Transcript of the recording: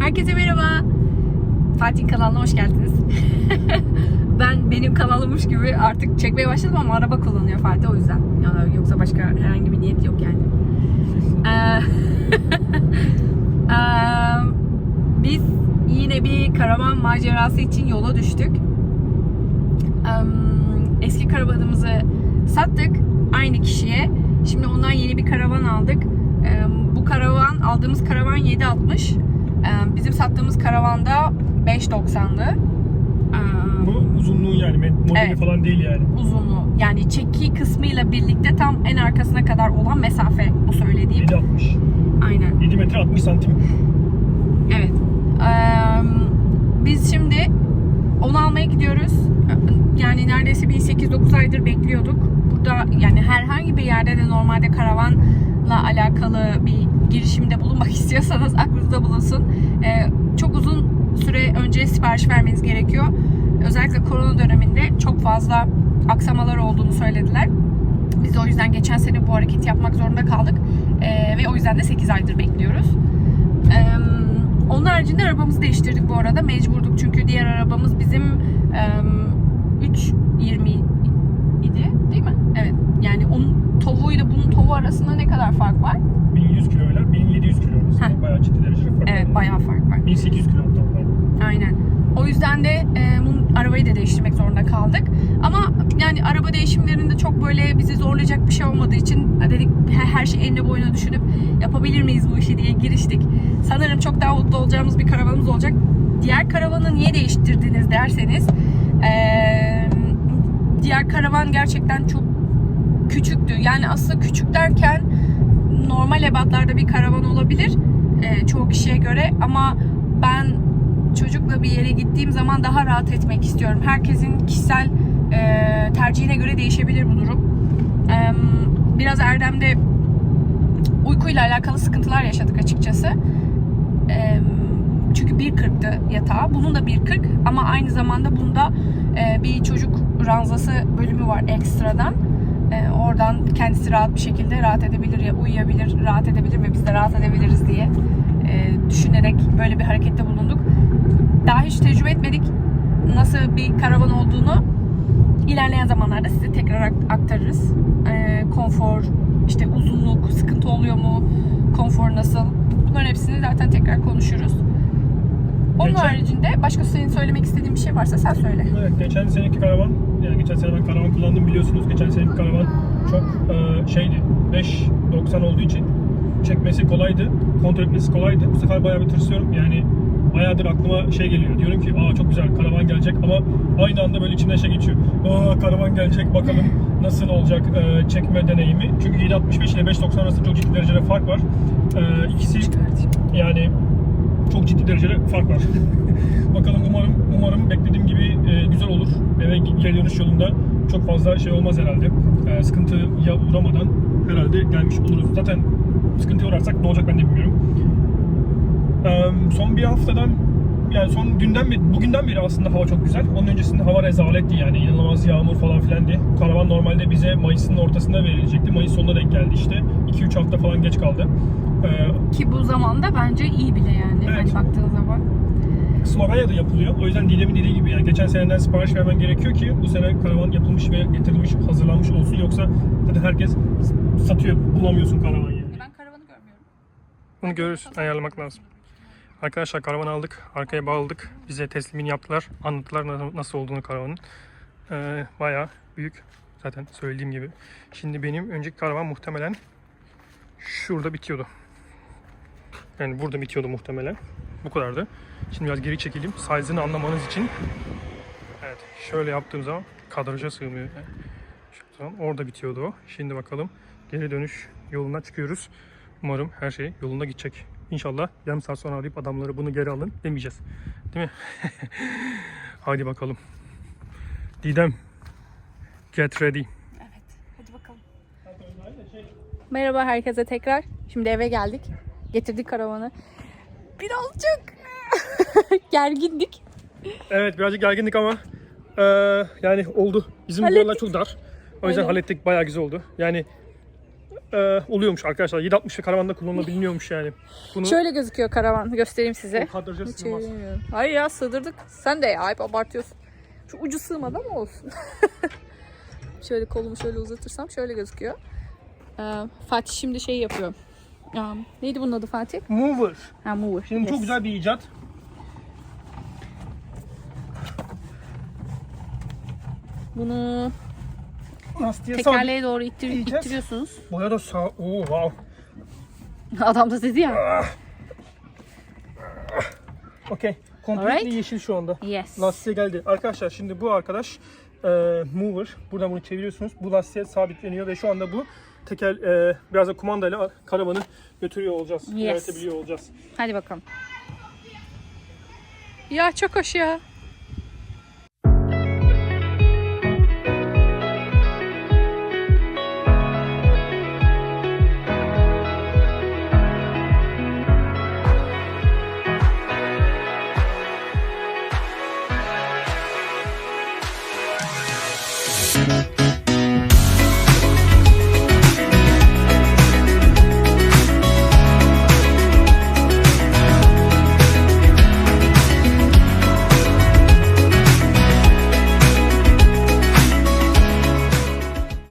Herkese merhaba. Fatih kanalına hoş geldiniz. ben benim kanalımmış gibi artık çekmeye başladım ama araba kullanıyor Fatih o yüzden. Yani yoksa başka herhangi bir niyet yok yani. Ee, Eee, Biz yine bir karavan macerası için yola düştük. Eee, Eski karavanımızı sattık aynı kişiye. Şimdi ondan yeni bir karavan aldık. Bu karavan aldığımız karavan 760. Eee, Bizim sattığımız karavanda 590'dı. Eee, Bu uzunluğu yani modeli Evet. falan değil yani. uzunluğu yani çeki kısmıyla birlikte tam en arkasına kadar olan mesafe bu söylediğim. 7.60. Aynen. 7 metre 60 santim. Evet. Eee, biz şimdi onu almaya gidiyoruz. Yani neredeyse bir 8-9 aydır bekliyorduk. Burada yani herhangi bir yerde de normalde karavanla alakalı bir girişimde bulunmak istiyorsanız aklınızda bulunsun. Eee, çok uzun süre önce sipariş vermeniz gerekiyor. Özellikle korona döneminde çok fazla aksamalar olduğunu söylediler. Biz de o yüzden geçen sene bu hareketi yapmak zorunda kaldık. Eee, ve o yüzden de 8 aydır bekliyoruz. Eee, onun haricinde arabamızı değiştirdik bu arada. Mecburduk çünkü diğer arabamız bizim eee 3.20 idi değil mi? Evet. Yani onun tovuğu arasında ne kadar fark var? 1100 kiloyla 1700 kilo arasında. Bayağı ciddi derecede fark Evet var. bayağı fark var. 1800 kilo hatta. Aynen. O yüzden de e, bunun arabayı da değiştirmek zorunda kaldık. Ama yani araba değişimlerinde çok böyle bizi zorlayacak bir şey olmadığı için dedik he- her şey eline boyuna düşünüp yapabilir miyiz bu işi diye giriştik. Sanırım çok daha mutlu olacağımız bir karavanımız olacak. Diğer karavanı niye değiştirdiniz derseniz e, diğer karavan gerçekten çok küçüktü. Yani aslında küçük derken normal ebatlarda bir karavan olabilir e, çoğu kişiye göre ama ben çocukla bir yere gittiğim zaman daha rahat etmek istiyorum. Herkesin kişisel e, tercihine göre değişebilir bu durum. E, biraz Erdem'de uykuyla alakalı sıkıntılar yaşadık açıkçası. E, çünkü 1.40'tı yatağı. Bunun da 1.40 ama aynı zamanda bunda e, bir çocuk ranzası bölümü var ekstradan. E, oradan kendisi rahat bir şekilde rahat edebilir ya uyuyabilir, rahat edebilir ve biz de rahat edebiliriz diye e, düşünerek böyle bir harekette bulunduk. Daha hiç tecrübe etmedik nasıl bir karavan olduğunu. İlerleyen zamanlarda size tekrar ak- aktarırız. E, konfor, işte uzunluk, sıkıntı oluyor mu, konfor nasıl? Bunların hepsini zaten tekrar konuşuruz. Onun Geçen- haricinde başka senin söylemek istediğin bir şey varsa sen söyle. Evet geçen seneki karavan yani geçen sene ben karavan kullandım biliyorsunuz. Geçen seneki karavan çok e, şeydi 5.90 olduğu için çekmesi kolaydı. Kontrol etmesi kolaydı. Bu sefer bayağı bir tırsıyorum. Yani bayağıdır aklıma şey geliyor. Diyorum ki aa çok güzel karavan gelecek ama aynı anda böyle içimden şey geçiyor. Aa karavan gelecek bakalım nasıl olacak e, çekme deneyimi. Çünkü 7.65 ile 5.90 arasında çok ciddi derecede fark var. E, ikisi yani çok ciddi derecede fark var. Bakalım umarım umarım beklediğim gibi e, güzel olur. Eve geri dönüş yolunda çok fazla şey olmaz herhalde. E, sıkıntıya uğramadan herhalde gelmiş oluruz. Zaten sıkıntıya uğrarsak ne olacak ben de bilmiyorum. E, son bir haftadan yani son dünden beri, bugünden beri aslında hava çok güzel. Onun öncesinde hava rezaletti yani inanılmaz yağmur falan filandı. Karavan normalde bize Mayıs'ın ortasında verilecekti. Mayıs sonuna denk geldi işte. 2-3 hafta falan geç kaldı. E, Ki bu zamanda bence iyi bile yani. Evet. Hani baktığın zaman. Slovanya'da yapılıyor. O yüzden Didem'in dediği gibi yani geçen seneden sipariş vermen gerekiyor ki bu sene karavan yapılmış ve getirilmiş, hazırlanmış olsun. Yoksa zaten herkes satıyor. Bulamıyorsun karavan yani. Ben karavanı görmüyorum. Bunu görürsün. Ayarlamak lazım. Arkadaşlar karavan aldık. Arkaya bağladık. Bize teslimini yaptılar. Anlattılar na- nasıl olduğunu karavanın. Ee, bayağı büyük. Zaten söylediğim gibi. Şimdi benim önceki karavan muhtemelen şurada bitiyordu. Yani burada bitiyordu muhtemelen. Bu kadardı. Şimdi biraz geri çekeyim. Size'ını anlamanız için. Evet. Şöyle yaptığım zaman kadraja sığmıyor. Yani zaman orada bitiyordu o. Şimdi bakalım. Geri dönüş yoluna çıkıyoruz. Umarım her şey yolunda gidecek. İnşallah yarım saat sonra arayıp adamları bunu geri alın demeyeceğiz. Değil mi? Hadi bakalım. Didem. Get ready. Evet. Hadi bakalım. Merhaba herkese tekrar. Şimdi eve geldik. Getirdik karavanı. Birazcık gergindik. Evet birazcık gergindik ama eee, yani oldu. Bizim Hallettik. yollar çok dar. O yüzden Aynen. hallettik bayağı güzel oldu. Yani e, oluyormuş arkadaşlar. 760 karavanda kullanılabiliyormuş yani. Bunu Şöyle gözüküyor karavan. Göstereyim size. kadraja sığmaz. Hayır ya sığdırdık. Sen de ya hep abartıyorsun. Şu ucu sığmadı ama olsun. şöyle kolumu şöyle uzatırsam şöyle gözüküyor. Ee, Fatih şimdi şey yapıyor. Ya, neydi bunun adı Fatih? Mover. Ha mover. Şimdi çok Yes. güzel bir icat. Bunu Lastiğe tekerleğe doğru ittir, Yiyeceğiz. ittiriyorsunuz. Boya da sağ... Oo wow. Adam da dedi ya. Okey. Completely Alright. yeşil şu anda. Yes. Lastiğe geldi. Arkadaşlar şimdi bu arkadaş e, mover. Buradan bunu çeviriyorsunuz. Bu lastiğe sabitleniyor ve şu anda bu teker e, biraz da kumandayla karavanı götürüyor olacağız. Yes. Yönetebiliyor olacağız. Hadi bakalım. Ya çok hoş ya.